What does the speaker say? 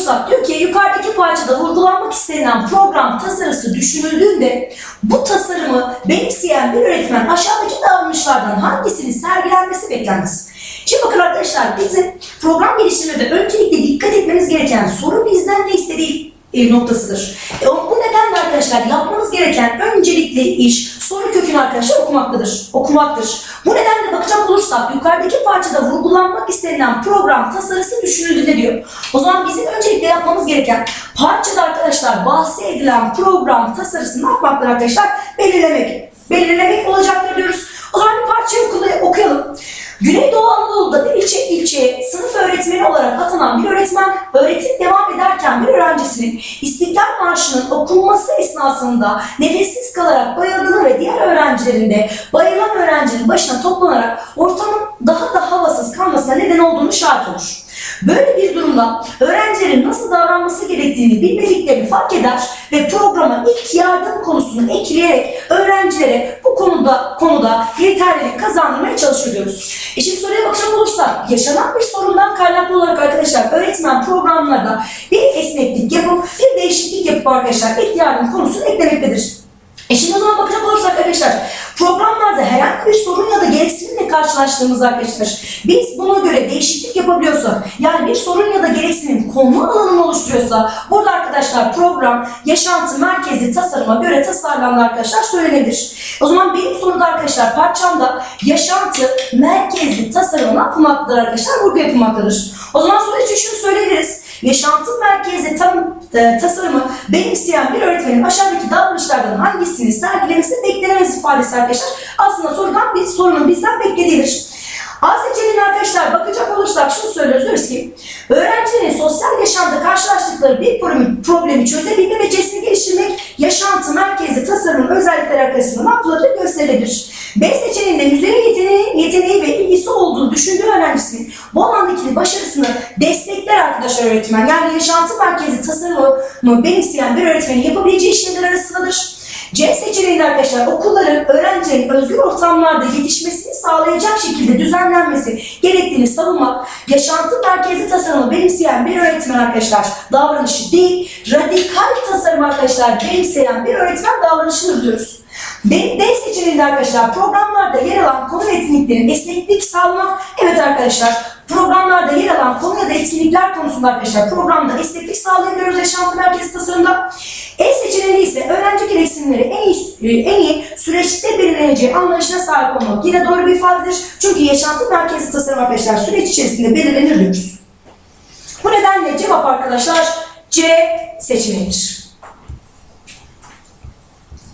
olursak diyor ki yukarıdaki parçada vurgulanmak istenilen program tasarısı düşünüldüğünde bu tasarımı benimseyen bir öğretmen aşağıdaki davranışlardan hangisini sergilenmesi beklenmez? Şimdi bakın arkadaşlar bizim program geliştirmede öncelikle dikkat etmemiz gereken soru bizden ne istediği e, noktasıdır. E, arkadaşlar yapmanız gereken öncelikli iş soru kökünü arkadaşlar okumaktadır. Okumaktır. Bu nedenle bakacak olursak yukarıdaki parçada vurgulanmak istenilen program tasarısı düşünüldüğünde diyor. O zaman bizim öncelikle yapmamız gereken parçada arkadaşlar bahsedilen program tasarısını ne arkadaşlar? Belirlemek. Belirlemek olacaktır diyoruz. O zaman bir parçayı okuyalım. Güneydoğu Anadolu'da bir ilçe ilçeye sınıf öğretmeni olarak atanan bir öğretmen öğretim devam ederken bir öğrencisinin İstiklal Marşı'nın okunması esnasında nefessiz kalarak bayıldığını ve diğer öğrencilerin de bayılan öğrencinin başına toplanarak ortamın daha da havasız kalmasına neden olduğunu şahit olur. Böyle bir durumda öğrencilerin nasıl davranması gerektiğini bilmediklerini fark eder ve programa ilk yardım konusunu ekleyerek öğrencilere bu konuda konuda yeterlilik kazandırmaya çalışıyor diyoruz. E şimdi soruya bakacak olursak yaşanan bir sorundan kaynaklı olarak arkadaşlar öğretmen programlarda bir esneklik yapıp bir değişiklik yapıp arkadaşlar yardım konusunu eklemektedir. E şimdi o zaman bakacak olursak arkadaşlar programlarda herhangi bir sorun ya da gereksinimle karşılaştığımız arkadaşlar biz buna göre değişiklik yapabiliyorsak yani bir sorun ya da gereksinim konu alanını oluşturuyorsa burada arkadaşlar program yaşantı merkezli tasarıma göre tasarlandı arkadaşlar söylenebilir. O zaman benim soruda arkadaşlar parçamda yaşantı merkezli tasarıma ne yapılmaktadır arkadaşlar? Vurgu yapılmaktadır. O zaman soru için şunu söyleyebiliriz. Yaşantı merkezli tam, e, tasarımı benimseyen bir öğretmenin aşağıdaki davranışlardan hangisini sergilemesi beklenemez ifadesi arkadaşlar. Aslında sorudan bir sorunun bizden beklediğidir. A seçeneğine arkadaşlar bakacak olursak şunu söylüyoruz diyoruz ki öğrencilerin sosyal yaşamda karşılaştıkları bir problemi, problemi çözebilme becerisini geliştirmek yaşantı merkezli tasarımın özellikleri arasında ne gösterilebilir. B seçeneğinde müziğe yeteneği, yeteneği ve ilgisi olduğunu düşündüğü öğrencisinin başarısını destekler arkadaşlar öğretmen. Yani yaşantı merkezli tasarımı benimseyen bir öğretmenin yapabileceği işlemler arasındadır. C seçeneğinde arkadaşlar okulların öğrencilerin özgür ortamlarda yetişmesini sağlayacak şekilde düzenlenmesi gerektiğini savunmak, yaşantı merkezli tasarımı benimseyen bir öğretmen arkadaşlar davranışı değil, radikal tasarım arkadaşlar benimseyen bir öğretmen davranışıdır diyoruz. D, D seçeneğinde arkadaşlar programlarda yer alan konu ve etkinliklerin esneklik sağlamak. Evet arkadaşlar programlarda yer alan konu ya da etkinlikler konusunda arkadaşlar programda esneklik sağlayabiliyoruz yaşantı merkezi tasarımda. E seçeneği ise öğrenci gereksinimleri en iyi, en iyi süreçte belirleneceği anlayışına sahip olmak. Yine doğru bir ifadedir. Çünkü yaşantı merkezi tasarım arkadaşlar süreç içerisinde belirlenir diyoruz. Bu nedenle cevap arkadaşlar C seçeneğidir.